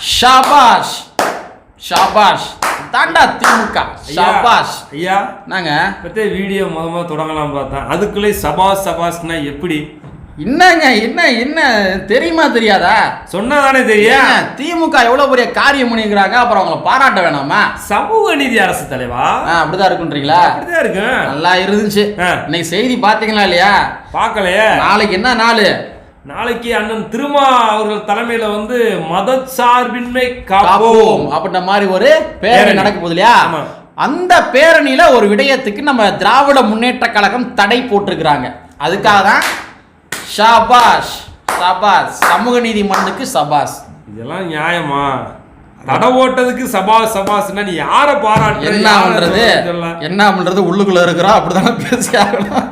ஷாபாஷ். ஷாபாஷ். தாண்டா திமுக. ஷாபாஷ். ஐயா என்னங்க பத்தே வீடியோ முத முத தொடங்கலாம் பார்த்தேன். அதுக்குள்ளே சபாஸ் சபாஸ்னா எப்படி? என்னங்க என்ன என்ன தெரியுமா தெரியாதா? சொன்னா தானே தெரியும் திமுக எவ்வளவு பெரிய காரியம் பண்ணிக்கிறாங்க அப்புறம் அவங்கள பாராட்ட வேணாமா? சமூக நீதி அரசு தலைவா? ஆ, அப்படிதான் இருக்குன்றீங்களா? அப்படிதான் இருக்கும் நல்லா இருந்துச்சு. இன்னைக்கு செய்தி பாத்தீங்களா இல்லையா? பார்க்கலையே. நாளைக்கு என்ன நாள்? நாளைக்கு அண்ணன் திருமா அவர்கள் தலைமையில வந்து மதச்சார்பின்மை காப்போம். காப்போம். அப்படின்ற மாதிரி ஒரு பேரணி. நடக்க போகுது இல்லையா? ஆமா. அந்த பேரணியில ஒரு விடயத்துக்கு நம்ம திராவிட முன்னேற்ற கழகம் தடை போட்டிருக்கிறாங்க. அதுக்காக தான் ஷாபாஷ் ஷாபாஷ் சமூக நீதி மண்ணுக்கு சபாஸ் இதெல்லாம் நியாயமா? தடை ஓட்டதுக்கு சபாஸ் சபாஸ்னா நீ யார பாராட்டு என்ன பண்றது? என்ன பண்றது? உள்ளுக்குள்ள இருக்கிறோம் அப்படிதானே பேசி ஆகணும்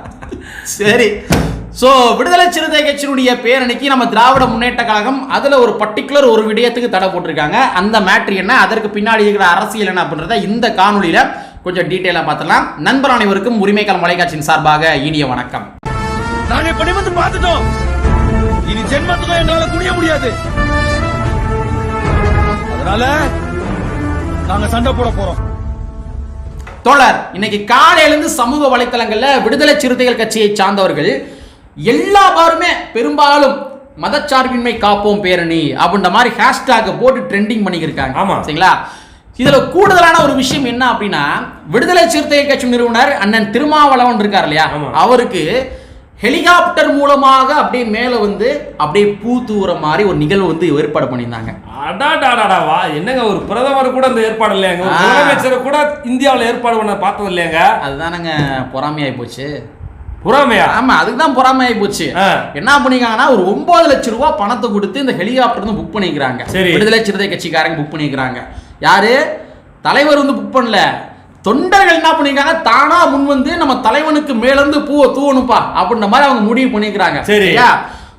சரி. ஸோ விடுதலை சிறுத்தை கட்சியினுடைய பேரணிக்கு நம்ம திராவிட முன்னேற்ற கழகம் அதில் ஒரு பர்டிகுலர் ஒரு விடயத்துக்கு தடை போட்டிருக்காங்க. அந்த மேட்ரு என்ன? அதற்கு பின்னாடி இருக்கிற அரசியல் என்ன அப்படின்றத இந்த காணொளியில கொஞ்சம் டீட்டெயிலாக பார்த்துலாம் நண்பர் அனைவருக்கும் உரிமைக்கால் மலைக்காட்சியின் சார்பாக இனிய வணக்கம். நாங்க இப்ப நிமிர்ந்து பார்த்துட்டோம். இனி ஜென்மத்துக்கும் எங்களால குனிய முடியாது. அதனால நாங்க சண்டை போட போறோம். தோழர் இன்னைக்கு காலையிலிருந்து சமூக வலைத்தளங்கள்ல விடுதலை சிறுத்தைகள் கட்சியை சார்ந்தவர்கள் எல்லாருமே பெரும்பாலும் மதச்சார்பின்மை காப்போம் பேரணி அப்படின்ற மாதிரி ஹேஷ்டாக போட்டு ட்ரெண்டிங் பண்ணிக்கிருக்காங்க. ஆமா. சரிங்களா? இதுல கூடுதலான ஒரு விஷயம் என்ன அப்படின்னா விடுதலை சிறுத்தைகள் கட்சி நிறுவனர் அண்ணன் திருமாவளவன் இருக்கார் இல்லையா. அவருக்கு ஹெலிகாப்டர் மூலமாக அப்படியே மேல வந்து அப்படியே பூ தூவுற மாதிரி ஒரு நிகழ்வு வந்து ஏற்பாடு பண்ணியிருந்தாங்க. அடாடாடாடாவா என்னங்க ஒரு பிரதமர் கூட இந்த ஏற்பாடு இல்லையாங்க. முதலமைச்சர் கூட இந்தியாவுல ஏற்பாடு பண்ண பார்த்தது இல்லையாங்க? அதுதானங்க பொறாமையாகி போச்சு. புறாமையா? ஆமா அதுக்கு தான் பொறாமையாகி போச்சு. என்ன பண்ணிருக்காங்கன்னா ஒரு ஒன்பது லட்சம் ரூபாய் பணத்தை கொடுத்து இந்த ஹெலிகாப்டர் வந்து புக் பண்ணிக்கிறாங்க. சரி. விடுதலை சிறுத்தை கட்சிக்காரங்க புக் பண்ணிக்கிறாங்க. யாரு? தலைவர் வந்து புக் பண்ணல. தொண்டர்கள் என்ன பண்ணிருக்காங்க? தானா முன் வந்து நம்ம தலைவனுக்கு மேல இருந்து பூவை தூவணுப்பா அப்படின்ற மாதிரி அவங்க முடிவு பண்ணிக்கிறாங்க. சரி.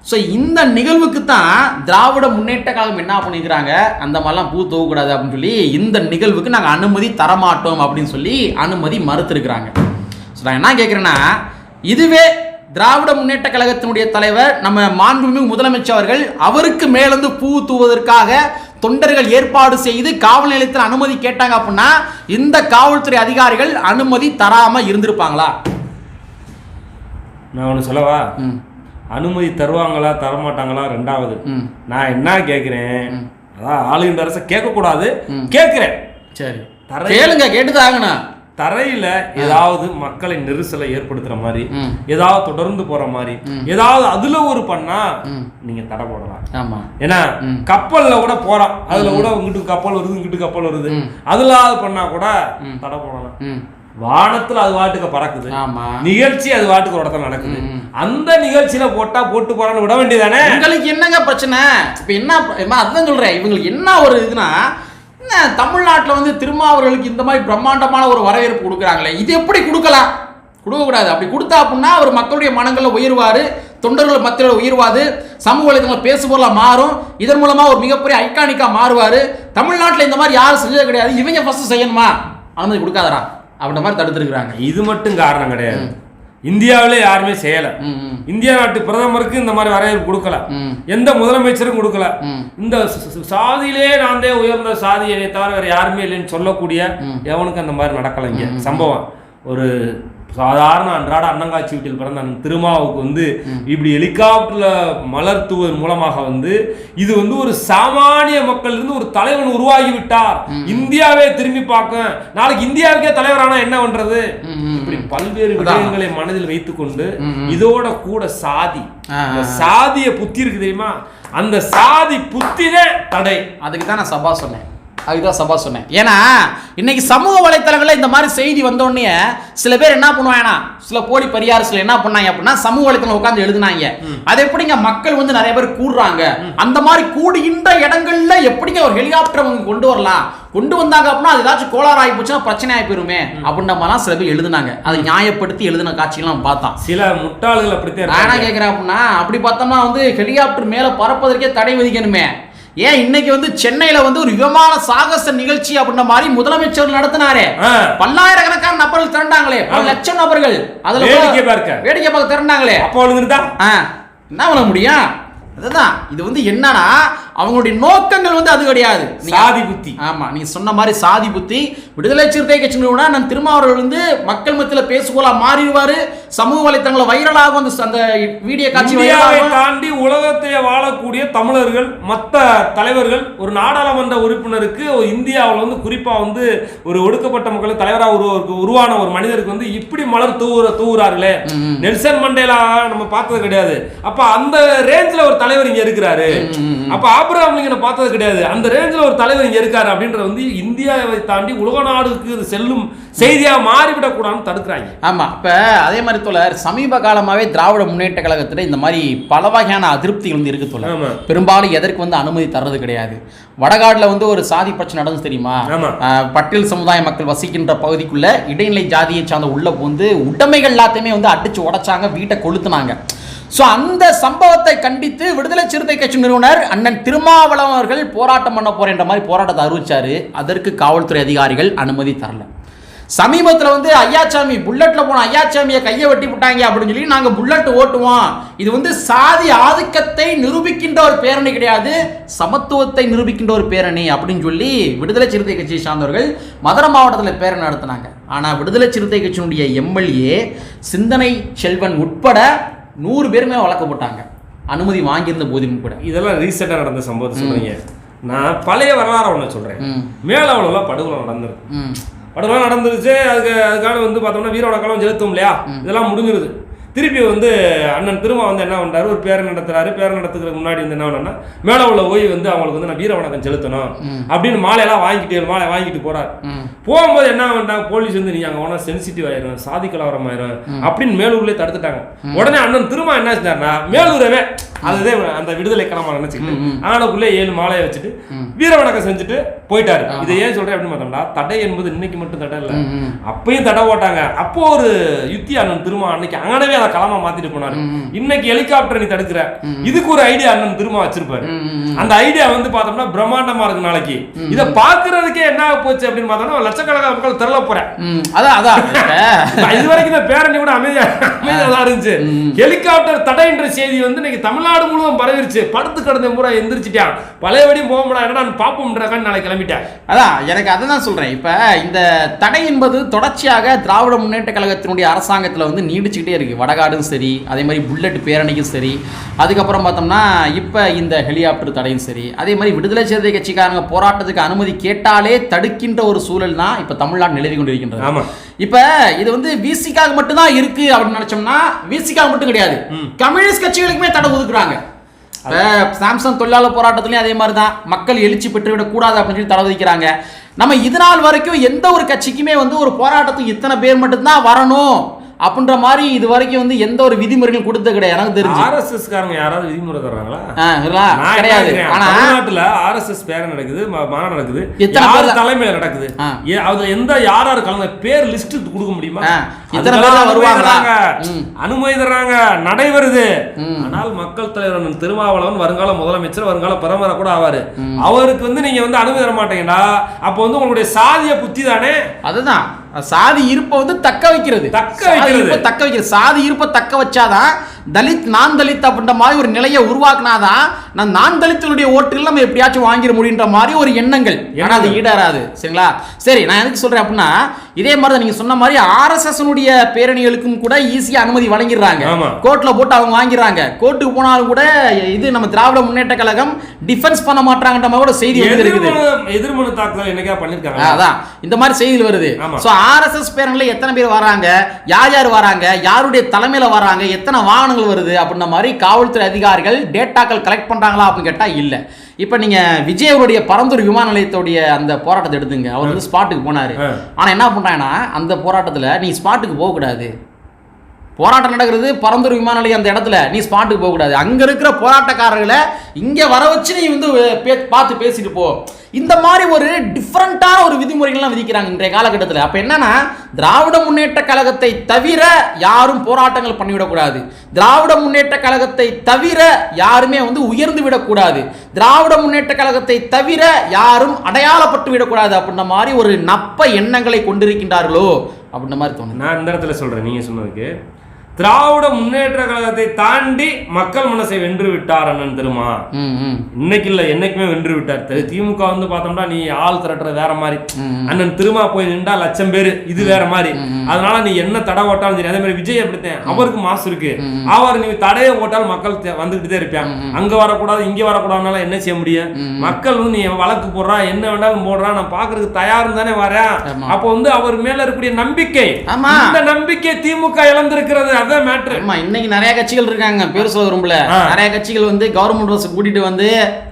ஸோ இந்த நிகழ்வுக்கு தான் திராவிட முன்னேற்ற கழகம் என்ன பண்ணிக்கிறாங்க? அந்த மாதிரிலாம் பூ தூவக்கூடாது அப்படின்னு சொல்லி இந்த நிகழ்வுக்கு நாங்கள் அனுமதி தரமாட்டோம் அப்படின்னு சொல்லி அனுமதி மறுத்திருக்கிறாங்க. ஸோ நான் என்ன கேட்குறேன்னா இதுவே திராவிட முன்னேற்ற கழகத்தினுடைய தலைவர் நம்ம மாண்புமிகு முதலமைச்சர் அவர்கள் அவருக்கு மேலிருந்து பூ தூவதற்காக தொண்டர்கள் ஏற்பாடு செய்து காவல் நிலையத்தில் அனுமதி கேட்டாங்க அப்படின்னா இந்த காவல்துறை அதிகாரிகள் அனுமதி தராம இருந்திருப்பாங்களா? நான் ஒன்று சொல்லவா? அனுமதி தருவாங்களா தரமாட்டாங்களா ரெண்டாவது. நான் என்ன கேட்கிறேன் அதான் ஆளுகின்ற அரசை கேட்கக்கூடாது. கேட்கிறேன். சரி. கேளுங்க கேட்டுதாங்கண்ணா. தரையில ஏதாவது மக்களை நெரிசலை ஏற்படுத்துற மாதிரி. ஏதாவது தொடர்ந்து போற மாதிரி ஏதாவது அதுல ஒரு பண்ணா நீங்க தடை போடலாம். ஆமா. ஏன்னா. கப்பல்ல கூட போறான். அதுல கூட இங்கிட்டு கப்பல் வருது இங்கிட்டு கப்பல் வருது. அதுல அது பண்ணா கூட தடை போடலாம். வானத்துல அது வாட்டுக்கு பறக்குது. ஆமா. நிகழ்ச்சி அது வாட்டுக்கு ஒரு இடத்துல நடக்குது. அந்த நிகழ்ச்சியில போட்டா போட்டு போறான்னு விட வேண்டியதானே உங்களுக்கு என்னங்க பிரச்சனை? இப்ப என்ன அதுதான் சொல்றேன். இவங்களுக்கு என்ன ஒரு இதுனா என்ன தமிழ்நாட்டுல வந்து திருமாவர்களுக்கு இந்த மாதிரி பிரம்மாண்டமான ஒரு வரவேற்பு கொடுக்குறாங்களே? இது எப்படி கொடுக்கலாம்? கொடுக்கக்கூடாது அப்படி கொடுத்தா அப்படின்னா அவர் மக்களுடைய மனங்களில் உயர்வாரு தொண்டர்கள் மத்தியில் உயர்வாது சமூக வலைதளங்கள் பேசுபொருளா மாறும். இதன் மூலமா ஒரு மிகப்பெரிய ஐகானிக்கா மாறுவாரு. தமிழ்நாட்டுல இந்த மாதிரி யாரும் செஞ்சது கிடையாது. இவங்க ஃபர்ஸ்ட் செய்யணுமா? அனுமதி கொடுக்காதடா. அப்படின்ற மாதிரி தடுத்துருக்குறாங்க. இது மட்டும் காரணம் கிடையாது. இந்தியாவிலே யாருமே செய்யல. இந்தியா நாட்டு பிரதமருக்கு இந்த மாதிரி வரவேற்பு கொடுக்கல. எந்த முதலமைச்சரும் கொடுக்கல. இந்த சாதியிலே நான் தான் உயர்ந்த சாதி என்னை தவிர வேற யாருமே இல்லைன்னு சொல்லக்கூடிய எவனுக்கு அந்த மாதிரி நடக்கல இங்க சம்பவம். ஒரு சாதாரண அன்றாட அன்னங்காட்சி வீட்டில் பிறந்த அண்ணன் திருமாவுக்கு வந்து இப்படி ஹெலிகாப்டர்ல மலர் தூவதன் மூலமாக வந்து இது வந்து ஒரு சாமானிய மக்கள் இருந்து ஒரு தலைவன் உருவாகி விட்டார் இந்தியாவே திரும்பி பார்க்க. நாளைக்கு இந்தியாவுக்கே தலைவரானா என்ன பண்றது? இப்படி பல்வேறு அதான். விடயங்களை மனதில் வைத்துக்கொண்டு. இதோட கூட சாதி. சாதிய புத்தி இருக்கு தெரியுமா? அந்த சாதி புத்தினே தடை. அதுக்கு தான் நான் சபா சொன்னேன். அதுக்கு தான் சபா சொன்னேன். ஏன்னா இன்னைக்கு சமூக வலைத்தளங்களில் இந்த மாதிரி செய்தி வந்த உடனே சில பேர் என்ன பண்ணுவாங்கன்னா சில போலி பரிகாரத்தில் என்ன பண்ணாங்க அப்படின்னா சமூக வலைத்தளம் உட்காந்து எழுதுனாங்க. அது எப்படிங்க மக்கள் வந்து நிறைய பேர் கூடுறாங்க? அந்த மாதிரி கூடுகின்ற இடங்கள்ல எப்படிங்க ஒரு ஹெலிகாப்டர் அவங்க கொண்டு வரலாம்? கொண்டு வந்தாங்க அப்படின்னா அது ஏதாச்சும் கோளாறு ஆகி போச்சுன்னா பிரச்சனை ஆகி போயிருமே அப்படின்ற மாதிரிலாம் சில பேர் எழுதுனாங்க. அதை நியாயப்படுத்தி எழுதின காட்சிகள்லாம் பார்த்தோம். சில முட்டாள்கள் அப்படித்தான் நான். கேட்குறேன் அப்படின்னா அப்படி பார்த்தோம்னா வந்து ஹெலிகாப்டர் மேலே பறப்பதற்கே தடை விதிக்கணுமே. ஏன் இன்னைக்கு வந்து சென்னையில வந்து ஒரு விமான சாகச நிகழ்ச்சி அப்படின்ற மாதிரி முதலமைச்சர் நடத்தினாரே. பல்லாயிரக்கணக்கான நபர்கள் திரண்டாங்களே. லட்சம் நபர்கள். அதுல வேடிக்கை பார்க்க. வேடிக்கை பார்க்க திரண்டாங்களே. அப்போ என்ன பண்ண முடியும்? அதுதான். இது வந்து என்னன்னா அவங்களுடைய நோக்கங்கள் வந்து அது கிடையாது. சாதி புத்தி. ஆமா நீ சொன்ன மாதிரி சாதி புத்தி. விடுதலை சிறுத்தை கட்சி நிறுவனம் நான் திருமாவளவன் வந்து மக்கள் மத்தியில பேசுகோலா மாறிடுவாரு. சமூக வலைத்தளங்களை வைரலாகும் அந்த அந்த வீடியோ காட்சி தாண்டி உலகத்திலே வாழக்கூடிய தமிழர்கள் மற்ற தலைவர்கள் ஒரு நாடாளுமன்ற உறுப்பினருக்கு ஒரு இந்தியாவில் வந்து குறிப்பா வந்து ஒரு ஒடுக்கப்பட்ட மக்கள் தலைவராக உருவ உருவான ஒரு மனிதருக்கு வந்து இப்படி மலர் தூவுற தூவுறார்களே. நெல்சன் மண்டேலா நம்ம பார்த்தது கிடையாது. அப்ப அந்த ரேஞ்சில் ஒரு தலைவர் இங்க இருக்கிறாரு. அப்ப ஆப்ரஹாம் லிங்கனை பார்த்தது கிடையாது. அந்த ரேஞ்சில் ஒரு தலைவர் இங்க இருக்காரு அப்படின்றது வந்து இந்தியாவை தாண்டி உலக நாடுக்கு இது செல்லும் செய்தியா மாறிவிடக்கூடாதுன்னு தடுக்கிறாங்க. ஆமா இப்ப அதே மாதிரி தோழர் சமீப காலமாவே திராவிட முன்னேற்ற கழகத்துல இந்த மாதிரி பல வகையான அதிருப்திகள் வந்து இருக்கு தோழர். பெரும்பாலும் எதற்கு வந்து அனுமதி தர்றது கிடையாது. வடகாடுல வந்து ஒரு சாதி பிரச்சனை நடந்து தெரியுமா? பட்டியல் சமுதாய மக்கள் வசிக்கின்ற பகுதிக்குள்ள இடைநிலை ஜாதியை சார்ந்த உள்ள வந்து உடைமைகள் எல்லாத்தையுமே வந்து அடிச்சு உடைச்சாங்க வீட்டை கொளுத்துனாங்க. ஸோ அந்த சம்பவத்தை கண்டித்து விடுதலை சிறுத்தை கட்சி நிறுவனர் அண்ணன் திருமாவளவன் அவர்கள் போராட்டம் பண்ண போறேன்ற மாதிரி போராட்டத்தை அறிவிச்சாரு. அதற்கு காவல்துறை அதிகாரிகள் அனுமதி தரல. சமீபத்தில் வந்து ஐயாச்சாமி புல்லட்ல போன ஐயாச்சாமியை கையை வெட்டி விட்டாங்க அப்படின்னு சொல்லி நாங்கள் புல்லட் ஓட்டுவோம். இது வந்து சாதி ஆதிக்கத்தை நிரூபிக்கின்ற ஒரு பேரணி கிடையாது. சமத்துவத்தை நிரூபிக்கின்ற ஒரு பேரணி அப்படின்னு சொல்லி விடுதலை சிறுத்தை கட்சியை சார்ந்தவர்கள் மதுரை மாவட்டத்தில் பேரணி நடத்தினாங்க. ஆனால் விடுதலை சிறுத்தை கட்சியினுடைய எம்எல்ஏ சிந்தனை செல்வன் உட்பட நூறு பேருமே வழக்கப்பட்டாங்க அனுமதி வாங்கியிருந்த போதிலும் கூட. இதெல்லாம் ரீசெண்டாக நடந்த சம்பவத்தை சொல்றீங்க. நான் பழைய வரலாறு ஒன்று சொல்றேன். ம். மேலவளவில் படுகொலை நடந்திருக்கு. படுகொலை நடந்துருச்சு. அதுக்கு அதுக்கான வந்து பார்த்தோம்னா வீர வணக்கம் செலுத்தும் இல்லையா? இதெல்லாம் முடிஞ்சிருது. திருப்பி வந்து அண்ணன் திரும்ப வந்து என்ன பண்றாரு? ஒரு பேரை நடத்துறாரு. பேரை நடத்துக்கிறதுக்கு முன்னாடி வந்து என்ன பண்ணா மேலே உள்ள ஓய் வந்து அவங்களுக்கு வந்து நான் வீர வணக்கம் செலுத்தணும் அப்படின்னு மாலையெல்லாம் வாங்கிட்டு மாலை வாங்கிட்டு போறாரு. போகும்போது என்ன பண்ணாங்க போலீஸ் வந்து நீங்க அங்க போனா சென்சிட்டிவ் ஆயிரும் சாதி கலவரம் ஆயிரும் அப்படின்னு மேலூர்லயே தடுத்துட்டாங்க. உடனே அண்ணன் திரும்ப என்ன செஞ்சாருன்னா மேலூரவே அதுதான் அந்த விடுதலை கிளம்ப நினைச்சுக்கிட்டு ஆனக்குள்ளே ஏழு மாலையை வச்சுட்டு வீர வணக்கம் செஞ்சுட்டு போயிட்டாரு. இதை ஏன் சொல்றேன் அப்படின்னு பார்த்தோம்னா தடை என்பது இன்னைக்கு மட்டும் தடை இல்லை. அப்பயும் தடை போட்டாங்க. அப்போ ஒரு யுத்தி அண்ணன் திரும்ப அன்னைக்கு அங்கனவே அதை களமா மாத்திட்டு போனாரு. இன்னைக்கு ஹெலிகாப்டர் நீ தடுக்கிற. இதுக்கு ஒரு ஐடியா அண்ணன் திரும்ப வச்சிருப்பாரு. அந்த ஐடியா வந்து பார்த்தோம்னா பிரம்மாண்டமா இருக்கு நாளைக்கு. இதை பாக்குறதுக்கே என்ன போச்சு அப்படின்னு பார்த்தோம்னா லட்சக்கணக்கான மக்கள் திரள போறேன். அதான் அதான். இது வரைக்கும் இந்த பேரணி கூட அமைதியா அமைதியா தான் இருந்துச்சு. ஹெலிகாப்டர் தடைன்ற செய்தி வந்து இன்னைக்கு தமிழ்நாடு முழுவதும் பரவிருச்சு. படுத்து கிடந்த பூரா எந்திரிச்சிட்டான். பழையபடியும் போக முடியாது. என்னடா பாப்போம்ன்றக்கான்னு நாளைக்கு கிளம்பிட்டேன். அதான் எனக்கு அதை தான் சொல்கிறேன் இப்போ இந்த தடை என்பது தொடர்ச்சியாக திராவிட முன்னேற்ற கழகத்தினுடைய அரசாங்கத்தில் வந்து நீடிச்சுக்கிட்டே இருக்குது வடகாடும் சரி அதே மாதிரி புல்லட் பேரணிக்கும் சரி அதுக்கப்புறம் பார்த்தோம்னா இப்போ இந்த ஹெலிகாப்டர் தடையும் சரி அதே மாதிரி விடுதலை சிறுத்தை கட்சிக்காரங்க போராட்டத்துக்கு அனுமதி கேட்டாலே தடுக்கின்ற ஒரு சூழல் தான் இப்போ தமிழ்நாடு நிலவி கொண்டிருக்கின்றது. ஆமா. இப்ப இது வந்து விசிக்காக மட்டும்தான் இருக்கு அப்படின்னு நினைச்சோம்னா விசிக்காக மட்டும் கிடையாது. கம்யூனிஸ்ட் கட்சிகளுக்குமே தடை ஒதுக்குறாங்க. சாம்சங் தொழிலாளர் போராட்டத்திலயும் அதே மாதிரி தான் மக்கள் எழுச்சி பெற்றுவிடக் கூடாது அப்படின்னு சொல்லி தடை விதிக்கிறாங்க நம்ம இது நாள் வரைக்கும் எந்த ஒரு கட்சிக்குமே வந்து ஒரு போராட்டத்துக்கு இத்தனை பேர் மட்டும்தான் வரணும். அப்படின்ற மாதிரி இது வரைக்கும் வந்து எந்த ஒரு விதிமுறைகளும் கொடுத்தது கிடையாது. எனக்கு தெரிஞ்சு. ஆர்எஸ்எஸ் காரங்க யாராவது விதிமுறை தர்றாங்களா கிடையாது. ஆனா தமிழ்நாட்டுல ஆர்எஸ்எஸ் பேர நடக்குது மாநாடு நடக்குது. யார் தலைமையில நடக்குது? அது எந்த யார் யார் கலந்த பேர் லிஸ்ட் கொடுக்க முடியுமா? இத்தனை பேர் வருவாங்களா? அனுமதி தர்றாங்க. நடைபெறுது ஆனால் மக்கள் தலைவர் திருமாவளவன் வருங்கால முதலமைச்சர் வருங்கால பிரதமரை கூட ஆவாரு. அவருக்கு வந்து நீங்க வந்து அனுமதி தர மாட்டீங்கன்னா அப்போ வந்து உங்களுடைய சாதிய புத்தி தானே? அதுதான். சாதி இருப்பை வந்து தக்க வைக்கிறது தக்க வைக்கிறது. தக்க வைக்கிறது சாதி இருப்பை தக்க வச்சாதான் தலித் நான் தலித் அப்படின்ற மாதிரி ஒரு நிலையை உருவாக்குனாதான் நான் நான் தலித்துடைய ஓட்டுகள் நம்ம எப்படியாச்சும் வாங்கிட முடியுன்ற மாதிரி ஒரு எண்ணங்கள். ஆனா அது ஈடேறாது சரிங்களா? சரி நான் எதுக்கு சொல்றேன் அப்படின்னா இதே மாதிரி தான் நீங்க சொன்ன மாதிரி ஆர்எஸ்எஸ் பேரணிகளுக்கும் கூட ஈஸியா அனுமதி வழங்கிடுறாங்க. ஆமா. கோர்ட்ல போட்டு அவங்க வாங்கிடுறாங்க. கோர்ட்டுக்கு போனாலும் கூட இது நம்ம திராவிட முன்னேற்ற கழகம் டிஃபென்ஸ் பண்ண மாட்டாங்கன்ற மாதிரி கூட செய்தி இருக்குது. எதிர்மனு தாக்குதல் என்னைக்கா பண்ணிருக்காங்க? அதான். இந்த மாதிரி செய்திகள் வருது. சோ ஆர்எஸ்எஸ் பேரணில எத்தனை பேர் வராங்க? யார் யார் வராங்க? யாருடைய தலைமையில வராங்க? எத்தனை வாகனங்கள் வருது அப்படின்ற மாதிரி காவல்துறை அதிகாரிகள் டேட்டாக்கள் கலெக்ட் பண்றாங்களா அப்படின்னு கேட்டா இல்ல. இப்போ நீங்க விஜய் அவருடைய பரந்தூர் விமான நிலையத்துடைய அந்த போராட்டத்தை எடுத்துங்க. அவர் வந்து ஸ்பாட்டுக்கு போனாரு. ஆ. ஆனா என்ன பண்றாங்கன்னா அந்த போராட்டத்துல நீ ஸ்பாட்டுக்கு போக கூடாது போராட்டம் நடக்கிறது பரந்தூர் விமான நிலையம் அந்த இடத்துல. நீ ஸ்பாட்டுக்கு போகக்கூடாது. அங்கே இருக்கிற போராட்டக்காரர்களை இங்கே வர வச்சு நீ வந்து பே- பார்த்து பேசிட்டு போ. இந்த மாதிரி ஒரு டிஃப்ரெண்ட்டான ஒரு விதிமுறைகள்லாம் விதிக்கிறாங்க இன்றைய காலகட்டத்தில். அப்போ என்னன்னா திராவிட முன்னேற்ற கழகத்தை தவிர யாரும் போராட்டங்கள் பண்ணிவிடக்கூடாது. திராவிட முன்னேற்ற கழகத்தை தவிர யாருமே வந்து உயர்ந்து விடக்கூடாது. திராவிட முன்னேற்ற கழகத்தை தவிர யாரும் அடையாளப்பட்டு விடக்கூடாது அப்படின்ற மாதிரி ஒரு நப்ப எண்ணங்களை கொண்டிருக்கின்றார்களோ அப்படின்ற மாதிரி தோணும் நான் இந்த இடத்துல சொல்கிறேன் நீங்கள் சொன்னதுக்கு. திராவிட முன்னேற்ற கழகத்தை தாண்டி மக்கள் மனசை வென்று விட்டார் அண்ணன் திருமா. இன்னைக்கு இல்ல என்னைக்குமே வென்று விட்டார். திமுக வந்து பார்த்தோம்னா நீ ஆள் திரட்டுற வேற மாதிரி. அண்ணன் திருமா போய் நின்றா லட்சம் பேர். இது வேற மாதிரி. அதனால நீ என்ன தடை ஓட்டாலும் சரி அதே மாதிரி விஜய் அப்படித்தான். அவருக்கு மாசு இருக்கு. அவர் நீ தடையை ஓட்டால் மக்கள் வந்துகிட்டு இருப்பாங்க. அங்க வரக்கூடாது இங்க வரக்கூடாதுனால என்ன செய்ய முடியும்? மக்கள் வந்து நீ வழக்கு போடுறா என்ன வேண்டாலும் போடுறா நான் பாக்குறதுக்கு தயாரும் தானே வரேன். அப்போ வந்து அவர் மேல இருக்கக்கூடிய நம்பிக்கை. இந்த நம்பிக்கை திமுக இழந்திருக்கிறது. அதான் மேட்ரு ஆமா இன்னைக்கு நிறைய கட்சிகள் இருக்காங்க பேர் சொல்ல விரும்பல. நிறைய கட்சிகள் வந்து கவர்மெண்ட் பஸ் கூட்டிட்டு வந்து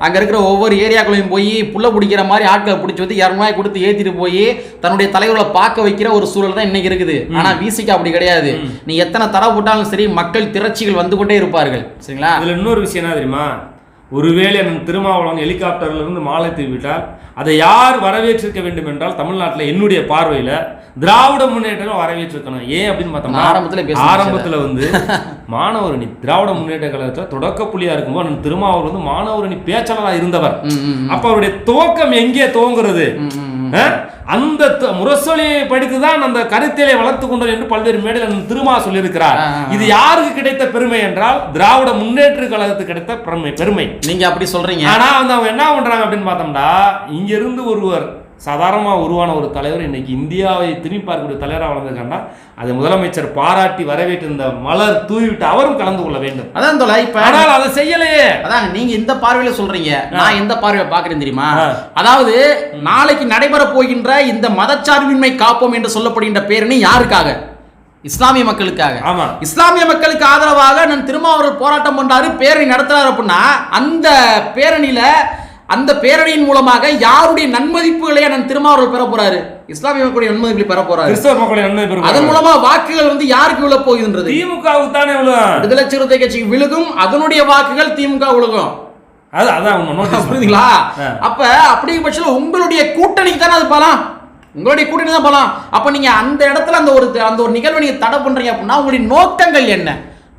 அங்க இருக்கிற ஒவ்வொரு ஏரியாக்குள்ளேயும் போய் புள்ள பிடிக்கிற மாதிரி ஆட்களை பிடிச்சி வந்து இரநூறுவாய் கொடுத்து ஏத்திட்டு போய் தன்னுடைய தலைவர்களை பார்க்க வைக்கிற ஒரு சூழல் தான் இன்னைக்கு இருக்குது. ஆனா விசிக்கு அப்படி கிடையாது. நீ எத்தனை தடை போட்டாலும் சரி மக்கள் திரட்சிகள் வந்து கொண்டே இருப்பார்கள். சரிங்களா? இதுல இன்னொரு விஷயம் என்ன தெரியுமா? ஒருவேளை என் திருமாவளவன் ஹெலிகாப்டர்ல இருந்து மாலை தூவிட்டால் அதை யார் வரவேற்றிருக்க வேண்டும் என்றால் தமிழ்நாட்டில் என்னுடைய பார்வையில திராவிட முன்னேற்றம் வரவேற்றிருக்கணும் ஏன் அப்படின்னு பார்த்தோம்னா நான் ஆரம்பத்திலே ஆரம்பத்துல வந்து மாணவரணி திராவிட முன்னேற்ற கழகத்துல தொடக்க புள்ளியா இருக்கும்போது அண்ணன் திருமாவளவன் வந்து மாணவரணி பேச்சாளராக இருந்தவர். அப்ப அவருடைய துவக்கம் எங்கே துவங்குறது? அந்த முரசொலியை படித்துதான் அந்த கருத்தியலை வளர்த்து கொண்டோம் என்று பல்வேறு மேடையில் திருமா சொல்லியிருக்கிறார். இது யாருக்கு கிடைத்த பெருமை என்றால் திராவிட முன்னேற்ற கழகத்துக்கு கிடைத்த பெருமை பெருமை. நீங்க அப்படி சொல்றீங்க. ஆனா வந்து அவங்க என்ன பண்றாங்க அப்படின்னு பார்த்தோம்னா இங்க இருந்து ஒருவர் சாதாரணமா உருவான ஒரு தலைவர் இன்னைக்கு இந்தியாவை திரும்பி பார்க்கக்கூடிய தலைவராக வளர்ந்துருக்காண்டா அதை முதலமைச்சர் பாராட்டி வரவேற்றிருந்த மலர் தூவிட்டு அவரும் கலந்து கொள்ள வேண்டும். அதான் தோல இப்ப ஆனால் அதை செய்யலையே. அதான் நீங்க இந்த பார்வையில சொல்றீங்க. நான் எந்த பார்வையை பாக்குறேன் தெரியுமா. அதாவது நாளைக்கு நடைபெற போகின்ற இந்த மதச்சார்பின்மை காப்போம் என்று சொல்லப்படுகின்ற பேரணி யாருக்காக? இஸ்லாமிய மக்களுக்காக. ஆமா. இஸ்லாமிய மக்களுக்கு ஆதரவாக நான் திருமாவர்கள் போராட்டம் பண்றாரு பேரணி நடத்துறாரு அப்படின்னா அந்த பேரணியில அந்த பேரணியின் மூலமாக யாருடைய நன்மதிப்புகளை நான் திருமாவர்கள் பெற போறாரு? இஸ்லாமிய மக்களுடைய நன்மதிப்புகளை பெற போறாரு. கிறிஸ்தவ மக்களின் நன்மை அதன் மூலமா வாக்குகள் வந்து யாருக்கு விழ போகின்றது? திமுகவுக்கு தானே விழும் விடுதலை சிறுத்தை கட்சிக்கு விழுகும் அதனுடைய வாக்குகள் திமுக விழுகும். அது அதான் புரியுதுங்களா. அப்ப அப்படிங்கிற பட்சத்தில் உங்களுடைய கூட்டணிக்கு தானே அது பலம்? உங்களுடைய கூட்டணி தான் பலம். அப்ப நீங்க அந்த இடத்துல அந்த ஒரு அந்த ஒரு நிகழ்வை நீங்க தடை பண்றீங்க அப்படின்னா உங்களுடைய நோக்கங்கள் என்ன?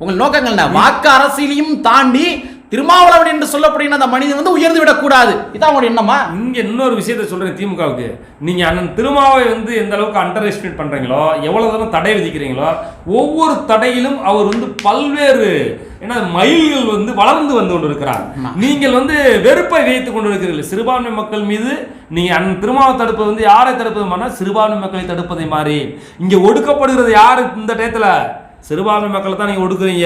உங்கள் நோக்கங்கள் என்ன? வாக்கு அரசியலையும் தாண்டி திருமாவளவன் என்று சொல்லப்படுகிற அந்த மனிதன் வந்து உயர்ந்து விடக்கூடாது. இதான் உங்களுடைய எண்ணமா? இங்க இன்னொரு விஷயத்த சொல்றேன் திமுகவுக்கு. நீங்க அண்ணன் திருமாவை வந்து எந்த அளவுக்கு அண்டர் எஸ்டிமேட் பண்றீங்களோ எவ்வளவு தூரம் தடை விதிக்கிறீங்களோ ஒவ்வொரு தடையிலும் அவர் வந்து பல்வேறு ஏன்னா மயில்கள் வந்து வளர்ந்து வந்து கொண்டிருக்கிறார். நீங்கள் வந்து வெறுப்பை வைத்துக் கொண்டிருக்கிறீர்கள். சிறுபான்மை மக்கள் மீது நீங்க அண்ணன் திருமாவை தடுப்பது வந்து யாரை தடுப்பது மாதிரி சிறுபான்மை மக்களை தடுப்பதை மாதிரி இங்க ஒடுக்கப்படுகிறது யாரு இந்த டயத்துல? சிறுபான்மை மக்களை தான் நீங்க ஒடுக்குறீங்க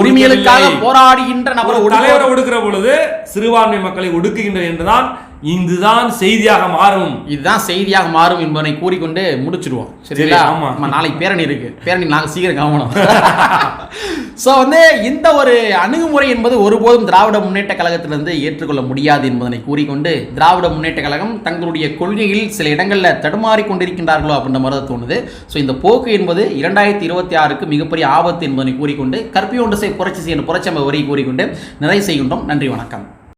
உரிமைகளுக்காக. போராடுகின்ற நபரை தலைவரை ஒடுக்க- ஒடுக்கிற பொழுது சிறுபான்மை மக்களை ஒடுக்குகின்றனர் என்றுதான் இதுதான் செய்தியாக மாறும். இதுதான் செய்தியாக மாறும் என்பதை கூறிக்கொண்டு முடிச்சிருவோம் சரிங்களா? சரி, ஆமா. ஆமா நாளைக்கு பேரணி இருக்கு. பேரணி நாங்க சீக்கிரம் கவனம் சோ வந்து இந்த ஒரு அணுகுமுறை என்பது ஒருபோதும் திராவிட முன்னேற்ற கழகத்திலிருந்து ஏற்றுக்கொள்ள முடியாது என்பதனை கூறிக்கொண்டு திராவிட முன்னேற்ற கழகம் தங்களுடைய கொள்கையில் சில இடங்கள்ல தடுமாறி கொண்டிருக்கின்றார்களோ அப்படின்ற மாதிரி தோணுது. ஸோ இந்த போக்கு என்பது இரண்டாயிரத்தி இருபத்தி ஆறுக்கு மிகப்பெரிய ஆபத்து என்பதனை கூறிக்கொண்டு கற்பியோண்டு புரட்சி செய்ய புரட்சி வரி கூறிக்கொண்டு நிறைவு செய்கின்றோம். நன்றி வணக்கம்.